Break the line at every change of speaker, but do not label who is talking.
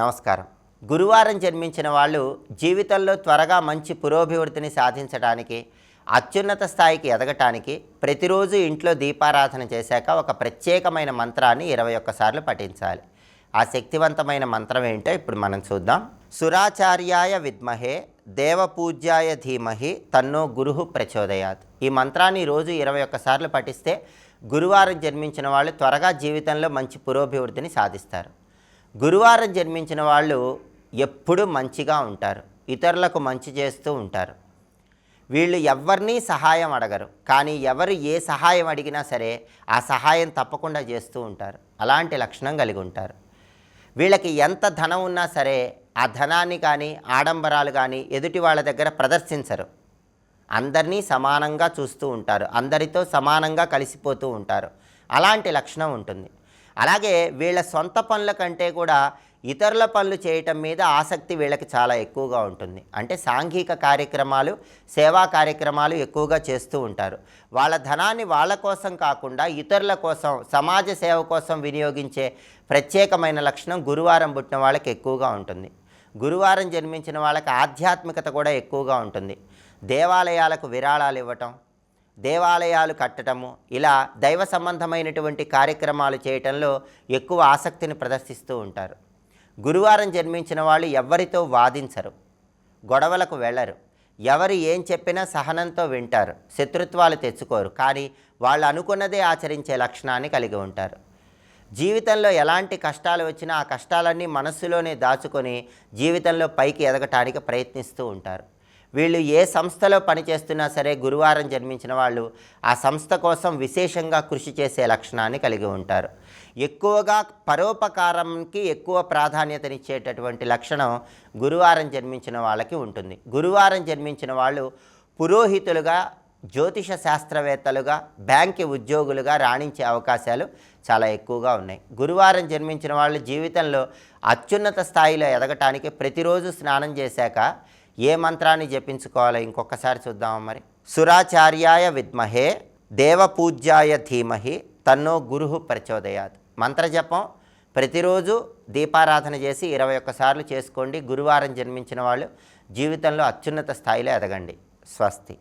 నమస్కారం. గురువారం జన్మించిన వాళ్ళు జీవితంలో త్వరగా మంచి పురోభివృద్ధిని సాధించడానికి అత్యున్నత స్థాయికి ఎదగటానికి ప్రతిరోజు ఇంట్లో దీపారాధన చేశాక ఒక ప్రత్యేకమైన మంత్రాన్ని ఇరవై ఒక్కసార్లు పఠించాలి. ఆ శక్తివంతమైన మంత్రం ఏంటో ఇప్పుడు మనం చూద్దాం. సురాచార్యాయ విద్మహే దేవపూజ్యాయ ధీమహి తన్నో గురుహు ప్రచోదయాత్. ఈ మంత్రాన్ని రోజు ఇరవై ఒక్కసార్లు పఠిస్తే గురువారం జన్మించిన వాళ్ళు త్వరగా జీవితంలో మంచి పురోభివృద్ధిని సాధిస్తారు. గురువారం జన్మించిన వాళ్ళు ఎప్పుడూ మంచిగా ఉంటారు. ఇతరులకు మంచి చేస్తూ ఉంటారు. వీళ్ళు ఎవరినీ సహాయం అడగరు. కానీ ఎవరు ఏ సహాయం అడిగినా సరే ఆ సహాయం తప్పకుండా చేస్తూ ఉంటారు. అలాంటి లక్షణం కలిగి ఉంటారు. వీళ్ళకి ఎంత ధనం ఉన్నా సరే ఆ ధనాన్ని కానీ ఆడంబరాలు కానీ ఎదుటి వాళ్ళ దగ్గర ప్రదర్శించరు. అందరినీ సమానంగా చూస్తూ ఉంటారు. అందరితో సమానంగా కలిసిపోతూ ఉంటారు. అలాంటి లక్షణం ఉంటుంది. అలాగే వీళ్ళ సొంత పనుల కంటే కూడా ఇతరుల పనులు చేయటం మీద ఆసక్తి వీళ్ళకి చాలా ఎక్కువగా ఉంటుంది. అంటే సాంఘిక కార్యక్రమాలు సేవా కార్యక్రమాలు ఎక్కువగా చేస్తూ ఉంటారు. వాళ్ళ ధనాన్ని వాళ్ళ కోసం కాకుండా ఇతరుల కోసం సమాజ సేవ కోసం వినియోగించే ప్రత్యేకమైన లక్షణం గురువారం పుట్టిన వాళ్ళకి ఎక్కువగా ఉంటుంది. గురువారం జన్మించిన వాళ్ళకి ఆధ్యాత్మికత కూడా ఎక్కువగా ఉంటుంది. దేవాలయాలకు విరాళాలు ఇవ్వటం దేవాలయాలు కట్టడము ఇలా దైవ సంబంధమైనటువంటి కార్యక్రమాలు చేయటంలో ఎక్కువ ఆసక్తిని ప్రదర్శిస్తూ ఉంటారు. గురువారం జన్మించిన వాళ్ళు ఎవరితో వాదించరు గొడవలకు వెళ్ళరు. ఎవరు ఏం చెప్పినా సహనంతో వింటారు శత్రుత్వాలు తెచ్చుకోరు కానీ వాళ్ళు అనుకున్నదే ఆచరించే లక్షణాన్ని కలిగి ఉంటారు. జీవితంలో ఎలాంటి కష్టాలు వచ్చినా ఆ కష్టాలన్నీ మనస్సులోనే దాచుకొని జీవితంలో పైకి ఎదగటానికి ప్రయత్నిస్తూ ఉంటారు. వీళ్ళు ఏ సంస్థలో పనిచేస్తున్నా సరే గురువారం జన్మించిన వాళ్ళు ఆ సంస్థ కోసం విశేషంగా కృషి చేసే లక్షణాన్ని కలిగి ఉంటారు. ఎక్కువగా పరోపకారంకి ఎక్కువ ప్రాధాన్యతనిచ్చేటటువంటి లక్షణం గురువారం జన్మించిన వాళ్ళకి ఉంటుంది. గురువారం జన్మించిన వాళ్ళు పురోహితులుగా జ్యోతిష శాస్త్రవేత్తలుగా బ్యాంకి ఉద్యోగులుగా రాణించే అవకాశాలు చాలా ఎక్కువగా ఉన్నాయి. గురువారం జన్మించిన వాళ్ళు జీవితంలో అత్యున్నత స్థాయిలో ఎదగటానికి ప్రతిరోజు స్నానం చేశాక ఏ మంత్రాన్ని జపించుకోవాలో ఇంకొకసారి చూద్దామా మరి? సురాచార్యాయ విద్మహే దేవపూజ్యాయ ధీమహి తన్నో గురు ప్రచోదయాత్. మంత్రజపం ప్రతిరోజు దీపారాధన చేసి ఇరవై ఒక్కసార్లు చేసుకోండి. గురువారం జన్మించిన వాళ్ళు జీవితంలో అత్యున్నత స్థాయిలో ఎదగండి. స్వస్తి.